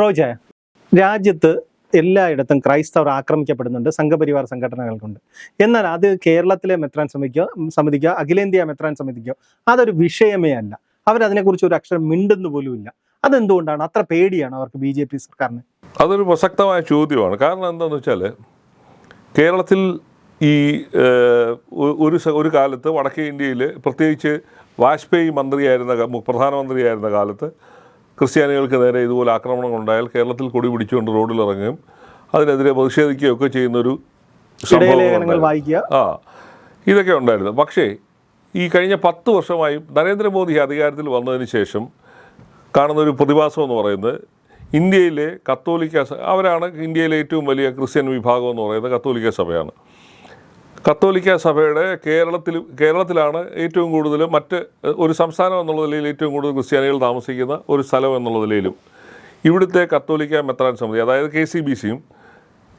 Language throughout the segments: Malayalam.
റോജ രാജ്യത്ത് എല്ലായിടത്തും ക്രൈസ്തവർ ആക്രമിക്കപ്പെടുന്നുണ്ട് സംഘപരിവാർ സംഘടനകൾക്കുണ്ട്. കൊണ്ട് എന്നാൽ അത് കേരളത്തിലെ മെത്രാൻ സമിതിക്കോ സമിതിക്കോ അഖിലേന്ത്യാ മെത്രാൻ സമിതിക്കോ അതൊരു വിഷയമേ അല്ല. അവരതിനെക്കുറിച്ച് ഒരു അക്ഷരം മിണ്ടുന്നു പോലുമില്ല അതെന്തുകൊണ്ടാണ്? അത്ര പേടിയാണ് അവർക്ക് ബി ജെ പി സർക്കാരിന്? അതൊരു പ്രസക്തമായ ചോദ്യമാണ്. കാരണം എന്താണെന്ന് വെച്ചാൽ കേരളത്തിൽ ഈ ഒരു ഒരു കാലത്ത് വടക്കേ ഇന്ത്യയിൽ പ്രത്യേകിച്ച് വാജ്പേയി മന്ത്രിയായിരുന്ന പ്രധാനമന്ത്രിയായിരുന്ന കാലത്ത് ക്രിസ്ത്യാനികൾക്ക് നേരെ ഇതുപോലെ ആക്രമണങ്ങൾ ഉണ്ടായാൽ കേരളത്തിൽ കൊടി പിടിച്ചുകൊണ്ട് റോഡിൽ ഇറങ്ങുകയും അതിനെതിരെ പ്രതിഷേധിക്കുകയൊക്കെ ചെയ്യുന്നൊരു സംഭവം ആ ഇതൊക്കെ ഉണ്ടായിരുന്നു. പക്ഷേ ഈ കഴിഞ്ഞ പത്ത് വർഷമായും നരേന്ദ്രമോദി അധികാരത്തിൽ വന്നതിന് ശേഷം കാണുന്നൊരു പ്രതിഭാസം എന്ന് പറയുന്നത് ഇന്ത്യയിലെ കത്തോലിക്ക അവരാണ് ഇന്ത്യയിലെ ഏറ്റവും വലിയ ക്രിസ്ത്യൻ വിഭാഗം എന്ന് പറയുന്നത് കത്തോലിക്ക സഭയാണ്. കത്തോലിക്ക സഭയുടെ കേരളത്തിൽ കേരളത്തിലാണ് ഏറ്റവും കൂടുതൽ മറ്റ് ഒരു സംസ്ഥാനം എന്നുള്ള നിലയിൽ ഏറ്റവും കൂടുതൽ ക്രിസ്ത്യാനികൾ താമസിക്കുന്ന ഒരു സ്ഥലം എന്നുള്ള നിലയിലും ഇവിടുത്തെ കത്തോലിക്ക മെത്രാൻ സമിതി അതായത് കെ സി ബി സിയും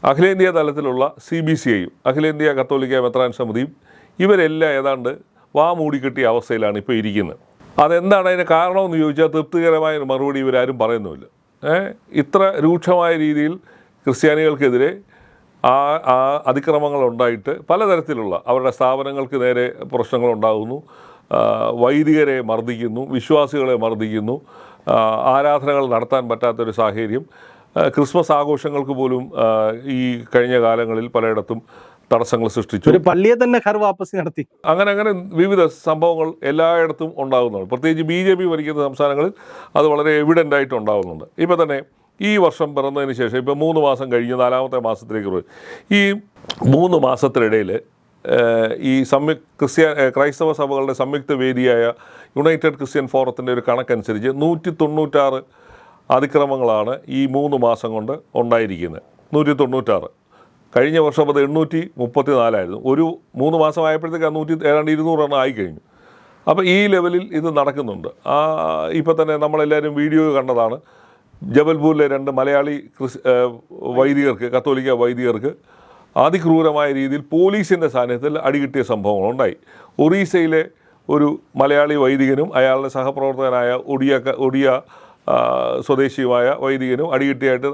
അഖിലേന്ത്യാ തലത്തിലുള്ള സി ബി സി ഐയും അഖിലേന്ത്യാ കത്തോലിക്ക മെത്രാൻ സമിതിയും ഇവരെല്ലാം ഏതാണ്ട് വാ മൂടിക്കെട്ടിയ അവസ്ഥയിലാണ് ഇപ്പോൾ ഇരിക്കുന്നത്. അതെന്താണ് അതിന് കാരണമെന്ന് ചോദിച്ചാൽ തൃപ്തികരമായ ഒരു മറുപടി ഇവരാരും പറയുന്നുമില്ല. ഇത്ര രൂക്ഷമായ രീതിയിൽ ക്രിസ്ത്യാനികൾക്കെതിരെ ആ ആ അതിക്രമങ്ങൾ ഉണ്ടായിട്ട് പലതരത്തിലുള്ള അവരുടെ സ്ഥാപനങ്ങൾക്ക് നേരെ പ്രശ്നങ്ങൾ ഉണ്ടാകുന്നു വൈദികരെ മർദ്ദിക്കുന്നു വിശ്വാസികളെ മർദ്ദിക്കുന്നു. ആരാധനകൾ നടത്താൻ പറ്റാത്തൊരു സാഹചര്യം. ക്രിസ്മസ് ആഘോഷങ്ങൾക്ക് പോലും ഈ കഴിഞ്ഞ കാലങ്ങളിൽ പലയിടത്തും തടസ്സങ്ങൾ സൃഷ്ടിച്ചു. ഒരു പള്ളിയെ തന്നെ വാപ്പസി നടത്തി. അങ്ങനെ അങ്ങനെ വിവിധ സംഭവങ്ങൾ എല്ലായിടത്തും ഉണ്ടാകുന്നുണ്ട്. പ്രത്യേകിച്ച് ബി ജെ പി ഭരിക്കുന്ന സംസ്ഥാനങ്ങളിൽ അത് വളരെ എവിഡന്റ് ആയിട്ട് ഉണ്ടാകുന്നുണ്ട്. ഇപ്പോൾ തന്നെ ഈ വർഷം പിറന്നതിന് ശേഷം ഇപ്പോൾ മൂന്ന് മാസം കഴിഞ്ഞ് നാലാമത്തെ മാസത്തിലേക്ക് പോയി. ഈ മൂന്ന് മാസത്തിനിടയിൽ ഈ സംയു ക്രിസ്ത്യ ക്രൈസ്തവ സഭകളുടെ സംയുക്ത വേദിയായ യുണൈറ്റഡ് ക്രിസ്ത്യൻ ഫോറത്തിന്റെ ഒരു കണക്കനുസരിച്ച് നൂറ്റി തൊണ്ണൂറ്റാറ് അതിക്രമങ്ങളാണ് ഈ മൂന്ന് മാസം കൊണ്ട് ഉണ്ടായിരിക്കുന്നത്. നൂറ്റി തൊണ്ണൂറ്റാറ് കഴിഞ്ഞ വർഷം അത് എണ്ണൂറ്റി മുപ്പത്തി നാലായിരുന്നു ഒരു മൂന്ന് മാസമായപ്പോഴത്തേക്ക് ആ നൂറ്റി ഏതാണ്ട് ഇരുന്നൂറെണ്ണം ആയിക്കഴിഞ്ഞു. അപ്പോൾ ഈ ലെവലിൽ ഇത് നടക്കുന്നുണ്ട്. ആ ഇപ്പോൾ തന്നെ നമ്മളെല്ലാവരും വീഡിയോ കണ്ടതാണ്. ജബൽപൂരിലെ രണ്ട് മലയാളി ക്രിസ് വൈദികർക്ക് കത്തോലിക്ക വൈദികർക്ക് അതിക്രൂരമായ രീതിയിൽ പോലീസിന്റെ സാന്നിധ്യത്തിൽ അടികിട്ടിയ സംഭവങ്ങളുണ്ടായി. ഒറീസയിലെ ഒരു മലയാളി വൈദികനും അയാളുടെ സഹപ്രവർത്തകനായ ഒഡിയ ഒഡിയ സ്വദേശിയുമായ വൈദികനും അടികിട്ടിയായിട്ട്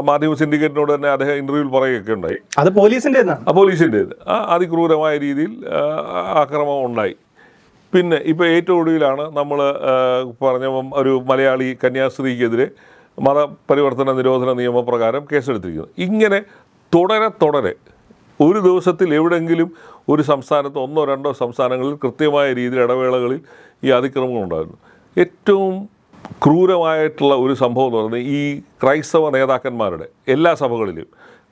മാധ്യമ സിൻഡിക്കേറ്റിനോട് തന്നെ അദ്ദേഹം ഇന്റർവ്യൂവിൽ പറയുകയൊക്കെ ഉണ്ടായി. അത് പോലീസിന്റെ പോലീസിന്റെ അതിക്രൂരമായ രീതിയിൽ ആക്രമണം ഉണ്ടായി. പിന്നെ ഇപ്പോൾ ഏറ്റവും ഒടുവിലാണ് നമ്മൾ പറഞ്ഞ ഒരു മലയാളി കന്യാസ്ത്രീക്കെതിരെ മതപരിവർത്തന നിരോധന നിയമപ്രകാരം കേസെടുത്തിരിക്കുന്നത് ഇങ്ങനെ തുടരെ തുടരെ ഒരു ദിവസത്തിൽ എവിടെയെങ്കിലും ഒരു സംസ്ഥാനത്ത് ഒന്നോ രണ്ടോ സംസ്ഥാനങ്ങളിൽ കൃത്യമായ രീതിയിൽ ഇടവേളകളിൽ ഈ അതിക്രമങ്ങൾ ഉണ്ടായിരുന്നു ഏറ്റവും ക്രൂരമായിട്ടുള്ള ഒരു സംഭവം എന്ന് പറയുന്നത് ഈ ക്രൈസ്തവ നേതാക്കന്മാരുടെ എല്ലാ സഭകളിലും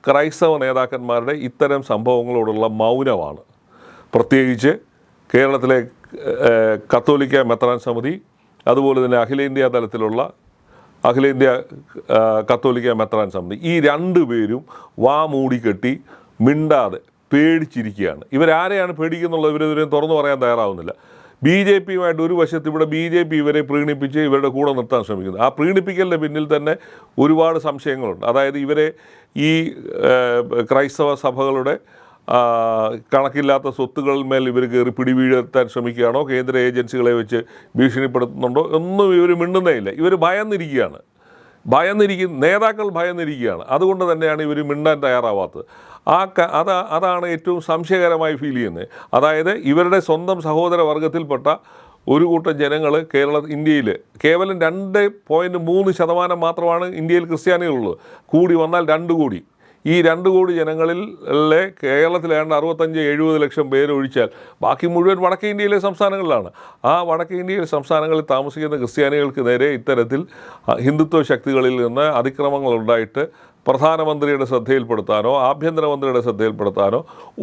ക്രൈസ്തവ നേതാക്കന്മാരുടെ ഇത്തരം സംഭവങ്ങളോടുള്ള മൗനമാണ്. പ്രത്യേകിച്ച് കേരളത്തിലെ കത്തോലിക്ക മെത്രാൻ സമിതി അതുപോലെ തന്നെ അഖിലേന്ത്യാ തലത്തിലുള്ള അഖിലേന്ത്യാ കത്തോലിക്ക മെത്രാൻ സമിതി ഈ രണ്ട് പേരും വാ മൂടിക്കെട്ടി മിണ്ടാതെ പേടിച്ചിരിക്കുകയാണ്. ഇവരാരെയാണ് പേടിക്കുന്നുള്ളത്? ഇവരിതുവരെയും തുറന്നു പറയാൻ തയ്യാറാവുന്നില്ല. ബി ജെ പിയുമായിട്ട് ഒരു വശത്ത് ഇവിടെ ബി ജെ പി ഇവരെ പ്രീണിപ്പിച്ച് ഇവരുടെ കൂടെ നിർത്താൻ ശ്രമിക്കുന്നു. ആ പ്രീണിപ്പിക്കലിന്റെ പിന്നിൽ തന്നെ ഒരുപാട് സംശയങ്ങളുണ്ട്. അതായത് ഇവരെ ഈ ക്രൈസ്തവ സഭകളുടെ കണക്കില്ലാത്ത സ്വത്തുകളിന്മേൽ ഇവർ കയറി പിടിവീഴ്ത്താൻ ശ്രമിക്കുകയാണോ? കേന്ദ്ര ഏജൻസികളെ വെച്ച് ഭീഷണിപ്പെടുത്തുന്നുണ്ടോ? ഒന്നും ഇവർ മിണ്ടുന്നേ ഇല്ല. ഇവർ ഭയന്നിരിക്കുകയാണ്. ഭയന്നിരിക്കും നേതാക്കൾ ഭയന്നിരിക്കുകയാണ്. അതുകൊണ്ട് തന്നെയാണ് ഇവർ മിണ്ടാൻ തയ്യാറാവാത്തത്. ആ അതാ അതാണ് ഏറ്റവും സംശയകരമായി ഫീൽ ചെയ്യുന്നത്. അതായത് ഇവരുടെ സ്വന്തം സഹോദര വർഗത്തിൽപ്പെട്ട ഒരു കൂട്ടം ജനങ്ങൾ കേരള ഇന്ത്യയിൽ കേവലം രണ്ട് പോയിന്റ് മൂന്ന് ശതമാനം മാത്രമാണ് ഇന്ത്യയിൽ ക്രിസ്ത്യാനികളുള്ളത്. കൂടി വന്നാൽ രണ്ട് കോടി. ഈ രണ്ട് കോടി ജനങ്ങളിൽ കേരളത്തിൽ ഏതാണ്ട് അറുപത്തഞ്ച് എഴുപത് ലക്ഷം പേര് ഒഴിച്ചാൽ ബാക്കി മുഴുവൻ വടക്കേ ഇന്ത്യയിലെ സംസ്ഥാനങ്ങളിലാണ്. ആ വടക്കേ ഇന്ത്യയിലെ സംസ്ഥാനങ്ങളിൽ താമസിക്കുന്ന ക്രിസ്ത്യാനികൾക്ക് നേരെ ഇത്തരത്തിൽ ഹിന്ദുത്വ ശക്തികളിൽ നിന്ന് അതിക്രമങ്ങളുണ്ടായിട്ട് പ്രധാനമന്ത്രിയുടെ ശ്രദ്ധയിൽപ്പെടുത്താനോ ആഭ്യന്തരമന്ത്രിയുടെ ശ്രദ്ധയിൽപ്പെടുത്താനോ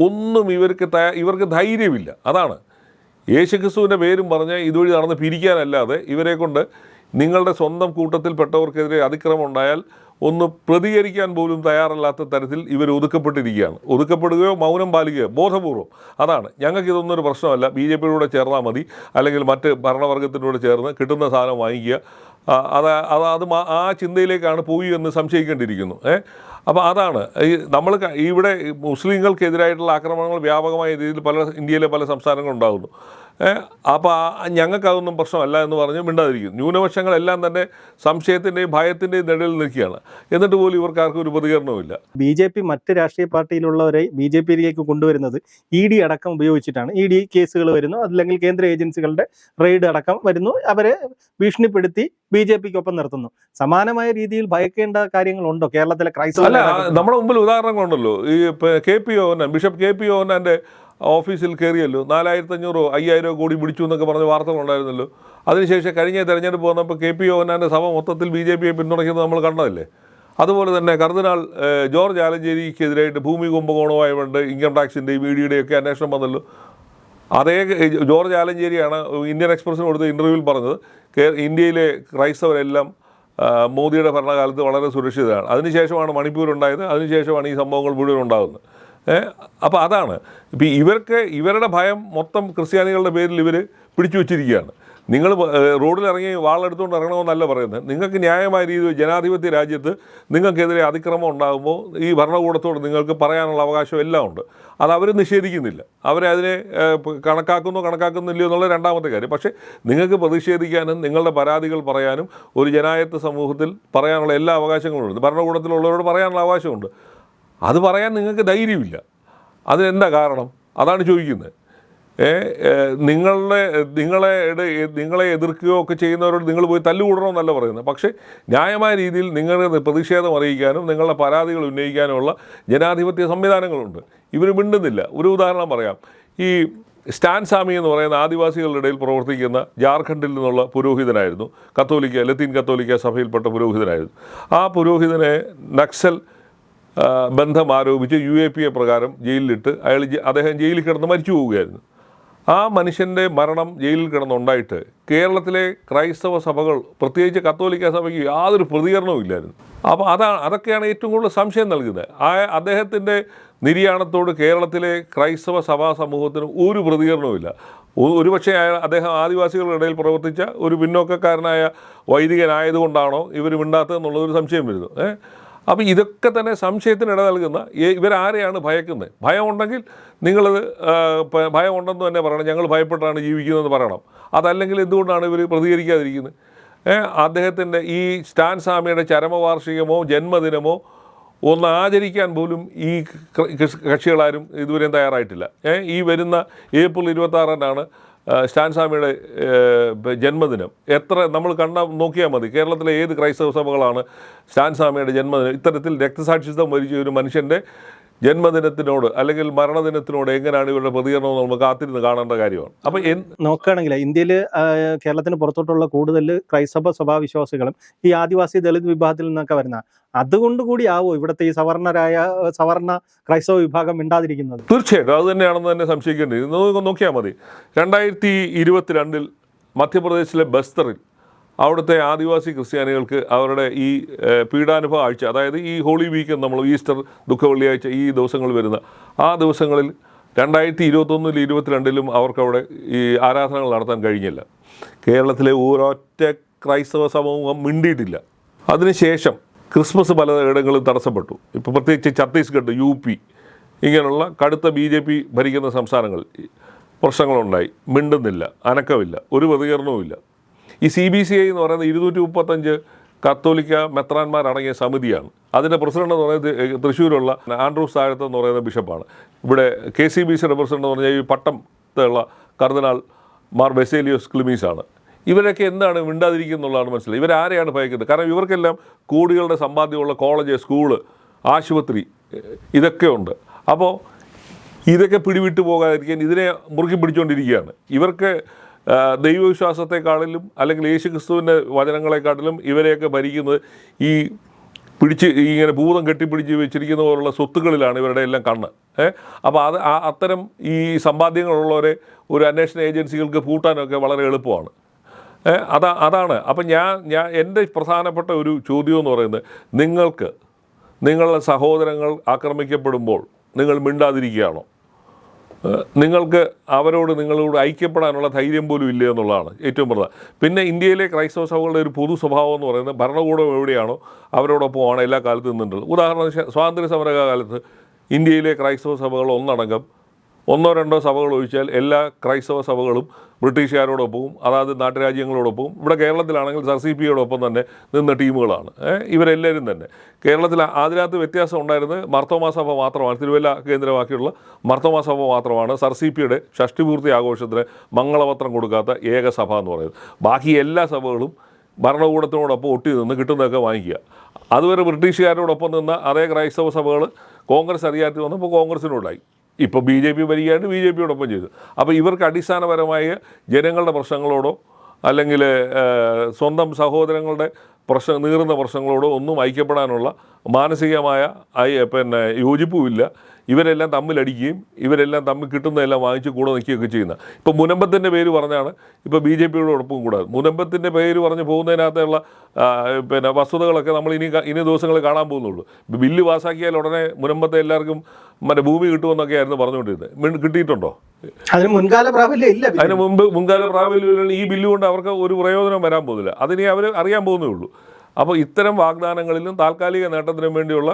ഒന്നും ഇവർക്ക് ഇവർക്ക് ധൈര്യമില്ല. അതാണ്. യേശുക്രിസ്തുവിന്റെ പേരും പറഞ്ഞ് ഇതുവഴി നടന്ന് പിരിക്കാനല്ലാതെ ഇവരെ കൊണ്ട് നിങ്ങളുടെ സ്വന്തം കൂട്ടത്തിൽപ്പെട്ടവർക്കെതിരെ അതിക്രമം ഉണ്ടായാൽ ഒന്ന് പ്രതികരിക്കാൻ പോലും തയ്യാറല്ലാത്ത തരത്തിൽ ഇവർ ഒതുക്കപ്പെട്ടിരിക്കുകയാണ്. ഒതുക്കപ്പെടുകയോ മൗനം പാലിക്കുകയോ ബോധപൂർവം. അതാണ്. ഞങ്ങൾക്ക് ഇതൊന്നും ഒരു പ്രശ്നമല്ല. ബി ജെ പിയുടെ ചേർന്നാൽ മതി. അല്ലെങ്കിൽ മറ്റ് ഭരണവർഗത്തിനോട് ചേർന്ന് കിട്ടുന്ന സാധനം വാങ്ങിക്കുക. അത് അത് അത് ആ ചിന്തയിലേക്കാണ് പോയി എന്ന് സംശയിക്കേണ്ടിയിരിക്കുന്നു. ഏ? അപ്പോൾ അതാണ്. ഈ നമ്മൾ ഇവിടെ മുസ്ലിങ്ങൾക്കെതിരായിട്ടുള്ള ആക്രമണങ്ങൾ വ്യാപകമായ രീതിയിൽ പല ഇന്ത്യയിലെ പല സംസ്ഥാനങ്ങളുണ്ടാകുന്നു അപ്പോൾ ഞങ്ങൾക്കതൊന്നും പ്രശ്നമല്ല എന്ന് പറഞ്ഞ് മിണ്ടാതിരിക്കും. ന്യൂനപക്ഷങ്ങളെല്ലാം തന്നെ സംശയത്തിന്റെയും ഭയത്തിന്റെയും നിഴലിൽ നിൽക്കുകയാണ്. എന്നിട്ട് പോലും ഇവർക്കാർക്കും ഒരു പ്രതികരണവുമില്ല ബി ജെ പി മറ്റ് രാഷ്ട്രീയ പാർട്ടിയിലുള്ളവരെ ബി ജെ പിയിലേക്ക് കൊണ്ടുവരുന്നത് ഇ ഡി അടക്കം ഉപയോഗിച്ചിട്ടാണ്. ഇ ഡി കേസുകൾ വരുന്നു. അല്ലെങ്കിൽ കേന്ദ്ര ഏജൻസികളുടെ റെയ്ഡ് അടക്കം വരുന്നു. അവരെ ഭീഷണിപ്പെടുത്തി ബി ജെ പിക്കൊപ്പം നിർത്തുന്നു. സമാനമായ രീതിയിൽ ഭയക്കേണ്ട കാര്യങ്ങളുണ്ടോ? കേരളത്തിലെ ക്രൈസ്തവ? നമ്മുടെ മുമ്പിൽ ഉദാഹരണങ്ങളുണ്ടല്ലോ. ഈ K P Yohannan bishop K P ഓഹനാന്റെ ഓഫീസിൽ കയറിയല്ലോ. നാലായിരത്തി അഞ്ഞൂറോ അയ്യായിരോ കോടി പിടിച്ചു എന്നൊക്കെ പറഞ്ഞ വാർത്തകളുണ്ടായിരുന്നല്ലോ. അതിനുശേഷം കഴിഞ്ഞ തെരഞ്ഞെടുപ്പ് വന്നപ്പോൾ കെ പി ഓഹനാന്റെ സഭ മൊത്തത്തിൽ ബി ജെ പിയെ പിന്തുണയ്ക്കുന്നത് നമ്മൾ കണ്ടതല്ലേ? അതുപോലെ തന്നെ കർദിനാൾ ജോർജ് ആലഞ്ചേരിക്കെതിരായിട്ട് ഭൂമി കുംഭകോണവുമായി കൊണ്ട് ഇൻകം ടാക്സിന്റെയും ഇ ഡിയുടെയും ഒക്കെ അന്വേഷണം വന്നല്ലോ. അതേ ജോർജ് ആലഞ്ചേരിയാണ് ഇന്ത്യൻ എക്സ്പ്രസിന് കൊടുത്ത ഇന്റർവ്യൂവിൽ പറഞ്ഞത്. ഇന്ത്യയിലെ ക്രൈസ്തവരെല്ലാം മോദിയുടെ ഭരണകാലത്ത് വളരെ സുരക്ഷിതരാണ്. അതിനുശേഷമാണ് മണിപ്പൂർ ഉണ്ടായത് അതിനുശേഷമാണ് ഈ സംഭവങ്ങൾ മുഴുവൻ ഉണ്ടാകുന്നത്. അപ്പോൾ അതാണ്. ഇപ്പം ഇവർക്ക് ഇവരുടെ ഭയം മൊത്തം ക്രിസ്ത്യാനികളുടെ പേരിൽ ഇവർ പിടിച്ചു വച്ചിരിക്കുകയാണ്. നിങ്ങൾ റോഡിൽ ഇറങ്ങി വാളെടുത്തുകൊണ്ട് ഇറങ്ങണമെന്നല്ല പറയുന്നത്. നിങ്ങൾക്ക് ന്യായമായ രീതിയിൽ ജനാധിപത്യ രാജ്യത്ത് നിങ്ങൾക്കെതിരെ അതിക്രമം ഉണ്ടാകുമ്പോൾ ഈ ഭരണകൂടത്തോട് നിങ്ങൾക്ക് പറയാനുള്ള അവകാശം എല്ലാം ഉണ്ട്. അത് അവർ നിഷേധിക്കുന്നില്ല. അവരതിനെ കണക്കാക്കുന്നോ കണക്കാക്കുന്നില്ലയോ എന്നുള്ള രണ്ടാമത്തെ കാര്യം. പക്ഷേ നിങ്ങൾക്ക് പ്രതിഷേധിക്കാനും നിങ്ങളുടെ പരാതികൾ പറയാനും ഒരു ജനായത്വ സമൂഹത്തിൽ പറയാനുള്ള എല്ലാ അവകാശങ്ങളും ഉണ്ട് ഭരണകൂടത്തിലുള്ളവരോട് പറയാനുള്ള അവകാശമുണ്ട്. അത് പറയാൻ നിങ്ങൾക്ക് ധൈര്യമില്ല. അതിനെന്താ കാരണം? അതാണ് ചോദിക്കുന്നത്. നിങ്ങളുടെ നിങ്ങളെ നിങ്ങളെ എതിർക്കുകയോ ഒക്കെ ചെയ്യുന്നവരോട് നിങ്ങൾ പോയി തല്ലുകൂടണമെന്നല്ല പറയുന്നത്. പക്ഷേ ന്യായമായ രീതിയിൽ നിങ്ങളുടെ പ്രതിഷേധം അറിയിക്കാനും നിങ്ങളുടെ പരാതികൾ ഉന്നയിക്കാനുമുള്ള ജനാധിപത്യ സംവിധാനങ്ങളുണ്ട്. ഇവർ മിണ്ടുന്നില്ല. ഒരു ഉദാഹരണം പറയാം. ഈ സ്റ്റാൻ സാമി എന്ന് പറയുന്ന ആദിവാസികളുടെ ഇടയിൽ പ്രവർത്തിക്കുന്ന ജാർഖണ്ഡിൽ നിന്നുള്ള പുരോഹിതനായിരുന്നു. കത്തോലിക്ക ലത്തീൻ കത്തോലിക്ക സഭയിൽപ്പെട്ട പുരോഹിതനായിരുന്നു. ആ പുരോഹിതനെ നക്സൽ ബന്ധം ആരോപിച്ച് യു എ പി എ പ്രകാരം ജയിലിലിട്ട് അയാൾ അദ്ദേഹം ജയിലിൽ കിടന്ന് മരിച്ചു പോവുകയായിരുന്നു. ആ മനുഷ്യന്റെ മരണം ജയിലിൽ കിടന്നുണ്ടായിട്ട് കേരളത്തിലെ ക്രൈസ്തവ സഭകൾ പ്രത്യേകിച്ച് കത്തോലിക്ക സഭയ്ക്ക് യാതൊരു പ്രതികരണവും ഇല്ലായിരുന്നു. അപ്പോൾ അതാണ് അതൊക്കെയാണ് ഏറ്റവും കൂടുതൽ സംശയം നൽകുന്നത്. ആ അദ്ദേഹത്തിന്റെ നിര്യാണത്തോട് കേരളത്തിലെ ക്രൈസ്തവ സഭാ സമൂഹത്തിന് ഒരു പ്രതികരണവുമില്ല ഒരുപക്ഷെ അയാൾ അദ്ദേഹം ആദിവാസികളുടെ ഇടയിൽ പ്രവർത്തിച്ച ഒരു പിന്നോക്കക്കാരനായ വൈദികനായതുകൊണ്ടാണോ ഇവർ മിണ്ടാത്തതെന്നുള്ളതൊരു സംശയം വരുന്നു. ഏഹ് അപ്പോൾ ഇതൊക്കെ തന്നെ സംശയത്തിന് ഇട നൽകുന്ന ഇവരാരെയാണ് ഭയക്കുന്നത്? ഭയമുണ്ടെങ്കിൽ നിങ്ങളത് ഭയമുണ്ടെന്ന് തന്നെ പറയണം. ഞങ്ങൾ ഭയപ്പെട്ടാണ് ജീവിക്കുന്നതെന്ന് പറയണം. അതല്ലെങ്കിൽ എന്തുകൊണ്ടാണ് ഇവർ പ്രതികരിക്കാതിരിക്കുന്നത്? അദ്ദേഹത്തിന്റെ ഈ സ്റ്റാൻ സ്വാമിയുടെ ചരമവാർഷികമോ ജന്മദിനമോ ഒന്ന് ആചരിക്കാൻ പോലും ഈ കക്ഷികളാരും ഇതുവരെയും തയ്യാറായിട്ടില്ല. ഈ വരുന്ന ഏപ്രിൽ ഇരുപത്താറിനാണ് സ്റ്റാൻ സ്വാമിയുടെ ജന്മദിനം. എത്ര നമ്മൾ കണ്ട നോക്കിയാൽ മതി. കേരളത്തിലെ ഏത് ക്രൈസ്തവ സഭകളാണ് സ്റ്റാൻ സ്വാമിയുടെ ജന്മദിനം? ഇത്തരത്തിൽ രക്തസാക്ഷിത്വം വരിച്ച ഒരു മനുഷ്യന്റെ ജന്മദിനത്തിനോട് അല്ലെങ്കിൽ മരണദിനത്തിനോട് എങ്ങനെയാണ് ഇവരുടെ പ്രതികരണം നമ്മൾ കാത്തിരുന്ന് കാണേണ്ട കാര്യമാണ്. അപ്പൊ നോക്കുകയാണെങ്കിൽ ഇന്ത്യയിൽ കേരളത്തിന് പുറത്തോട്ടുള്ള കൂടുതൽ ക്രൈസ്തവ സഭാവിശ്വാസികളും ഈ ആദിവാസി ദളിത് വിഭാഗത്തിൽ നിന്നൊക്കെ വരുന്ന അതുകൊണ്ട് ആവോ ഇവിടുത്തെ ഈ സവർണരായ സവർണ ക്രൈസ്തവ വിഭാഗം മിണ്ടാതിരിക്കുന്നത്? തീർച്ചയായിട്ടും. അത് തന്നെയാണെന്ന് തന്നെ സംശയിക്കേണ്ടത് ഇത് നോക്കിയാൽ മതി. രണ്ടായിരത്തി ഇരുപത്തിരണ്ടിൽ മധ്യപ്രദേശിലെ ബസ്തറിൽ അവിടുത്തെ ആദിവാസി ക്രിസ്ത്യാനികൾക്ക് അവരുടെ ഈ പീഡാനുഭവ ആഴ്ച അതായത് ഈ ഹോളി വീക്ക് നമ്മൾ ഈസ്റ്റർ ദുഃഖ വെള്ളിയാഴ്ച ഈ ദിവസങ്ങൾ വരുന്ന ആ ദിവസങ്ങളിൽ രണ്ടായിരത്തി ഇരുപത്തൊന്നിലും ഇരുപത്തിരണ്ടിലും അവർക്കവിടെ ഈ ആരാധനകൾ നടത്താൻ കഴിഞ്ഞില്ല. കേരളത്തിലെ ഒരൊറ്റ ക്രൈസ്തവ സമൂഹം മിണ്ടിയിട്ടില്ല. അതിനുശേഷം ക്രിസ്മസ് പല ഇടങ്ങളിൽ തടസ്സപ്പെട്ടു. ഇപ്പോൾ പ്രത്യേകിച്ച് ഛത്തീസ്ഗഡ് യു പി ഇങ്ങനെയുള്ള കടുത്ത ബി ജെ പി ഭരിക്കുന്ന സംസ്ഥാനങ്ങൾ പ്രശ്നങ്ങളുണ്ടായി മിണ്ടുന്നില്ല അനക്കമില്ല ഒരു പ്രതികരണവുമില്ല. ഈ സി ബി സി ഐ എന്ന് പറയുന്നത് ഇരുന്നൂറ്റി മുപ്പത്തഞ്ച് കത്തോലിക്ക മെത്രാന്മാരടങ്ങിയ സമിതിയാണ്. അതിന്റെ പ്രസിഡന്റ് എന്ന് പറയുന്നത് തൃശ്ശൂരുള്ള ആൻഡ്രൂസ് താഴത്ത് എന്ന് പറയുന്ന ബിഷപ്പാണ്. ഇവിടെ കെ സി ബി സിയുടെ പ്രസിഡന്റ് എന്ന് പറഞ്ഞാൽ ഈ പട്ടത്തുള്ള കർദിനാൾ മാർ ബെസേലിയോസ് ക്ലിമീസാണ്. ഇവരൊക്കെ എന്താണ് മിണ്ടാതിരിക്കുന്നുള്ളതാണ് മനസ്സിലായി. ഇവരാരെയാണ് ഭയക്കുന്നത്? കാരണം ഇവർക്കെല്ലാം കോടികളുടെ സമ്പാദ്യമുള്ള കോളേജ് സ്കൂൾ ആശുപത്രി ഇതൊക്കെയുണ്ട് അപ്പോൾ ഇതൊക്കെ പിടിവിട്ട് പോകാതിരിക്കാൻ ഇതിനെ മുറുക്കി പിടിച്ചുകൊണ്ടിരിക്കുകയാണ് ഇവർക്ക് ദൈവവിശ്വാസത്തെക്കാളിലും അല്ലെങ്കിൽ യേശു ക്രിസ്തുവിന്റെ വചനങ്ങളെക്കാട്ടിലും ഇവരെയൊക്കെ ഭരിക്കുന്നത് ഈ പിടിച്ച് ഇങ്ങനെ ഭൂതം കെട്ടിപ്പിടിച്ച് വെച്ചിരിക്കുന്ന പോലുള്ള സ്വത്തുക്കളിലാണ് ഇവരുടെ എല്ലാം കണ്ണ്. ഏഹ് അപ്പോൾ അത് ആ- അത്തരം ഈ സമ്പാദ്യങ്ങളുള്ളവരെ ഒരു അന്വേഷണ ഏജൻസികൾക്ക് പൂട്ടാനൊക്കെ വളരെ എളുപ്പമാണ്. അതാ അതാണ്. അപ്പം ഞാൻ ഞാൻ എന്റെ പ്രധാനപ്പെട്ട ഒരു ചോദ്യം എന്ന് പറയുന്നത് നിങ്ങൾക്ക് നിങ്ങളുടെ സഹോദരങ്ങൾ ആക്രമിക്കപ്പെടുമ്പോൾ നിങ്ങൾ മിണ്ടാതിരിക്കുകയാണോ? നിങ്ങൾക്ക് അവരോട് നിങ്ങളോട് ഐക്യപ്പെടാനുള്ള ധൈര്യം പോലും ഇല്ല എന്നുള്ളതാണ് ഏറ്റവും പ്രധാനം. പിന്നെ ഇന്ത്യയിലെ ക്രൈസ്തവ സഭകളുടെ ഒരു പൊതു സ്വഭാവം എന്ന് പറയുന്നത് ഭരണകൂടം എവിടെയാണോ അവരോടൊപ്പമാണ് എല്ലാ കാലത്തും നിന്നിട്ടുള്ളത്. ഉദാഹരണത്തിന് സ്വാതന്ത്ര്യ സമര കാലത്ത് ഇന്ത്യയിലെ ക്രൈസ്തവ സഭകൾ ഒന്നടങ്കം ഒന്നോ രണ്ടോ സഭകൾ ഒഴിച്ചാൽ എല്ലാ ക്രൈസ്തവ സഭകളും ബ്രിട്ടീഷുകാരോടൊപ്പവും അതായത് നാട്ടുരാജ്യങ്ങളോടൊപ്പവും ഇവിടെ കേരളത്തിലാണെങ്കിൽ സർ സി പിയോടൊപ്പം തന്നെ നിന്ന ടീമുകളാണ്. ഇവരെല്ലാവരും തന്നെ. കേരളത്തിൽ അതിനകത്ത് വ്യത്യാസം ഉണ്ടായിരുന്നത് മർത്തോമാ സഭ മാത്രമാണ് തിരുവല്ല കേന്ദ്രമാക്കിയുള്ള മർത്തോമാ സഭ മാത്രമാണ് സർ സി പിയുടെ ഷഷ്ടിപൂർത്തി ആഘോഷത്തിന് മംഗളപത്രം കൊടുക്കാത്ത ഏക സഭ എന്ന് പറയുന്നത്. ബാക്കി എല്ലാ സഭകളും ഭരണകൂടത്തിനോടൊപ്പം ഒട്ടി നിന്ന് കിട്ടുന്നതൊക്കെ വാങ്ങിക്കുക. അതുവരെ ബ്രിട്ടീഷുകാരോടൊപ്പം നിന്ന അതേ ക്രൈസ്തവ സഭകൾ കോൺഗ്രസ് അധികാരത്തിൽ വന്നപ്പോൾ കോൺഗ്രസിനോടായി. ഇപ്പോൾ ബി ജെ പി ഭരിക്കാണ്ട് ബി ജെ പിയോടൊപ്പം ചെയ്തു. അപ്പോൾ ഇവർക്ക് അടിസ്ഥാനപരമായ ജനങ്ങളുടെ പ്രശ്നങ്ങളോടോ അല്ലെങ്കിൽ സ്വന്തം സഹോദരങ്ങളുടെ പ്രശ്ന നീറുന്ന പ്രശ്നങ്ങളോടോ ഒന്നും ഐക്യപ്പെടാനുള്ള മാനസികമായ പിന്നെ യോജിപ്പുമില്ല. ഇവരെല്ലാം തമ്മിലടിക്കുകയും ഇവരെല്ലാം തമ്മിൽ കിട്ടുന്നതെല്ലാം വാങ്ങിച്ച് കൂടെ നിൽക്കുകയൊക്കെ ചെയ്യുന്ന. ഇപ്പോൾ മുനമ്പത്തിന്റെ പേര് പറഞ്ഞാണ് ഇപ്പോൾ ബി ജെ പിയോടൊപ്പം കൂടാതെ. മുനമ്പത്തിന്റെ പേര് പറഞ്ഞ് പോകുന്നതിനകത്തുള്ള പിന്നെ വസ്തുതകളൊക്കെ നമ്മൾ ഇനി ഇനി ദിവസങ്ങളിൽ കാണാൻ പോകുന്നുള്ളൂ. ഇപ്പോൾ ബില്ല് പാസ്സാക്കിയാൽ ഉടനെ മുനമ്പത്തെ എല്ലാവർക്കും മറ്റേ ഭൂമി കിട്ടുമെന്നൊക്കെ ആയിരുന്നു പറഞ്ഞുകൊണ്ടിരുന്നത് കിട്ടിയിട്ടുണ്ടോ? അതിന് മുൻകാല പ്രാബല്യം ഇല്ല അതിന് മുമ്പ് മുൻകാല പ്രാബല്യമുള്ള ഈ ബില്ല് കൊണ്ട് അവർക്ക് ഒരു പ്രയോജനം വരാൻ പോകുന്നില്ല. അതിനെ അവർ അറിയാൻ പോകുന്നേ ഉള്ളൂ. അപ്പോൾ ഇത്തരം വാഗ്ദാനങ്ങളിലും താൽക്കാലിക നേട്ടത്തിനും വേണ്ടിയുള്ള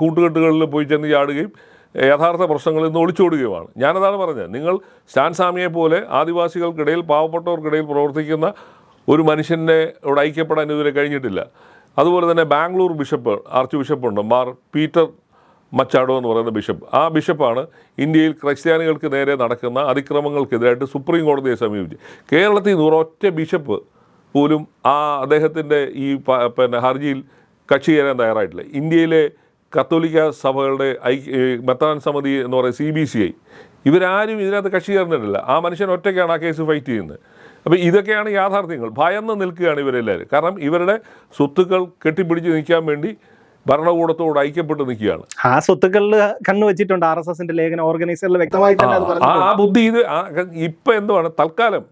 കൂട്ടുകെട്ടുകളിൽ പോയി ചെന്ന് ചാടുകയും യഥാർത്ഥ പ്രശ്നങ്ങളിൽ നിന്ന് ഒളിച്ചോടുകയുമാണ്. ഞാനതാണ് പറഞ്ഞത്. നിങ്ങൾ സ്റ്റാൻ പോലെ ആദിവാസികൾക്കിടയിൽ പാവപ്പെട്ടവർക്കിടയിൽ പ്രവർത്തിക്കുന്ന ഒരു മനുഷ്യനെ ഇവിടെ ഐക്യപ്പെടാൻ ഇതുവരെ കഴിഞ്ഞിട്ടില്ല. അതുപോലെ തന്നെ ബാംഗ്ലൂർ ബിഷപ്പ് ആർച്ച് ബിഷപ്പുണ്ട് മാർ പീറ്റർ മച്ചാഡോ എന്ന് പറയുന്ന ബിഷപ്പ്. ആ ബിഷപ്പാണ് ഇന്ത്യയിൽ ക്രിസ്ത്യാനികൾക്ക് നേരെ നടക്കുന്ന അതിക്രമങ്ങൾക്കെതിരായിട്ട് സുപ്രീം കോടതിയെ സമീപിച്ചു. കേരളത്തിൽ നിന്ന് ഒരൊറ്റ ബിഷപ്പ് പോലും ആ അദ്ദേഹത്തിന്റെ ഈ പിന്നെ ഹർജിയിൽ കക്ഷി ചേരാൻ തയ്യാറായിട്ടില്ല. ഇന്ത്യയിലെ കത്തോലിക്ക സഭകളുടെ ഐ മെത്താൻ സമിതി എന്ന് പറയുന്ന സി ബി സി ഐ. ഇവരാരും ഇതിനകത്ത് കക്ഷി ചേർന്നിട്ടില്ല. ആ മനുഷ്യൻ ഒറ്റയ്ക്കാണ് ആ കേസ് ഫൈറ്റ് ചെയ്യുന്നത്. അപ്പോൾ ഇതൊക്കെയാണ് യാഥാർത്ഥ്യങ്ങൾ. ഭയന്ന് നിൽക്കുകയാണ് ഇവരെല്ലാവരും. കാരണം ഇവരുടെ സ്വത്തുക്കൾ കെട്ടിപ്പിടിച്ച് നിൽക്കാൻ വേണ്ടി ഭരണകൂടത്തോട് ഐക്യപ്പെട്ട് നിൽക്കുകയാണ്. ആ സ്വത്തുക്കളിൽ കണ്ണു വെച്ചിട്ടുണ്ട് ആർ എസ് എസിന്റെ ലേഖന ഓർഗനൈസറിൽ വ്യക്തമായിട്ട് ആ ബുദ്ധി ഇത് ഇപ്പൊ എന്തുവാണ്? തൽക്കാലം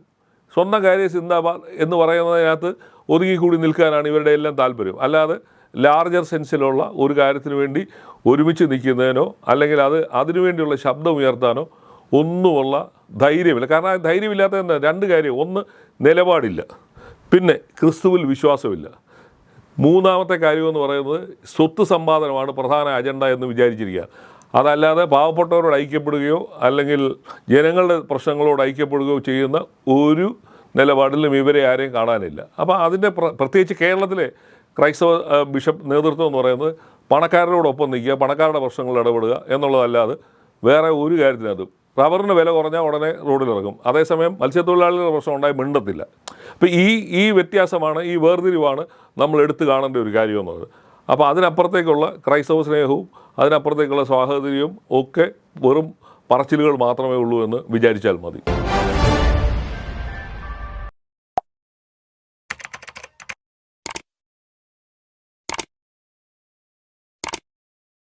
സ്വന്തം കാര്യം സിന്ദാബാദ് എന്ന് പറയുന്നതിനകത്ത് ഒതുങ്ങിക്കൂടി നിൽക്കാനാണ് ഇവരുടെ എല്ലാം താല്പര്യം. അല്ലാതെ ലാർജർ സെൻസിലുള്ള ഒരു കാര്യത്തിന് വേണ്ടി ഒരുമിച്ച് നിൽക്കുന്നതിനോ അല്ലെങ്കിൽ അത് അതിനുവേണ്ടിയുള്ള ശബ്ദം ഉയർത്താനോ ഒന്നുമുള്ള ധൈര്യമില്ല. കാരണം ധൈര്യമില്ലാത്ത എന്താ? രണ്ട് കാര്യം. ഒന്ന് നിലപാടില്ല. പിന്നെ ക്രിസ്തുവിൽ വിശ്വാസമില്ല. മൂന്നാമത്തെ കാര്യമെന്ന് പറയുന്നത് സ്വത്ത് സമ്പാദനമാണ് പ്രധാന അജണ്ട എന്ന് വിചാരിച്ചിരിക്കുക. അതല്ലാതെ പാവപ്പെട്ടവരോട് ഐക്യപ്പെടുകയോ അല്ലെങ്കിൽ ജനങ്ങളുടെ പ്രശ്നങ്ങളോട് ഐക്യപ്പെടുകയോ ചെയ്യുന്ന ഒരു നിലപാടിലും ഇവരെ ആരെയും കാണാനില്ല. അപ്പോൾ അതിന്റെ പ്ര- പ്രത്യേകിച്ച് കേരളത്തിലെ ക്രൈസ്തവ ബിഷപ്പ് നേതൃത്വം എന്ന് പറയുന്നത് പണക്കാരോടൊപ്പം നിൽക്കുക പണക്കാരുടെ പ്രശ്നങ്ങളിൽ ഇടപെടുക എന്നുള്ളതല്ലാതെ വേറെ ഒരു കാര്യത്തിനകത്തും. റബ്ബറിന് വില കുറഞ്ഞാൽ ഉടനെ റോഡിലിറങ്ങും അതേസമയം മത്സ്യത്തൊഴിലാളികളുടെ പ്രശ്നം ഉണ്ടായി മിണ്ടത്തില്ല. അപ്പോൾ ഈ ഈ വ്യത്യാസമാണ് ഈ വേർതിരിവാണ് നമ്മൾ എടുത്തു കാണേണ്ട ഒരു കാര്യം എന്നുള്ളത്. അപ്പോൾ അതിനപ്പുറത്തേക്കുള്ള ക്രൈസ്തവ സ്നേഹവും അതിനപ്പുറത്തേക്കുള്ള സ്വാഹചര്യവും ഒക്കെ വെറും പറച്ചിലുകൾ മാത്രമേ ഉള്ളൂ എന്ന് വിചാരിച്ചാൽ മതി.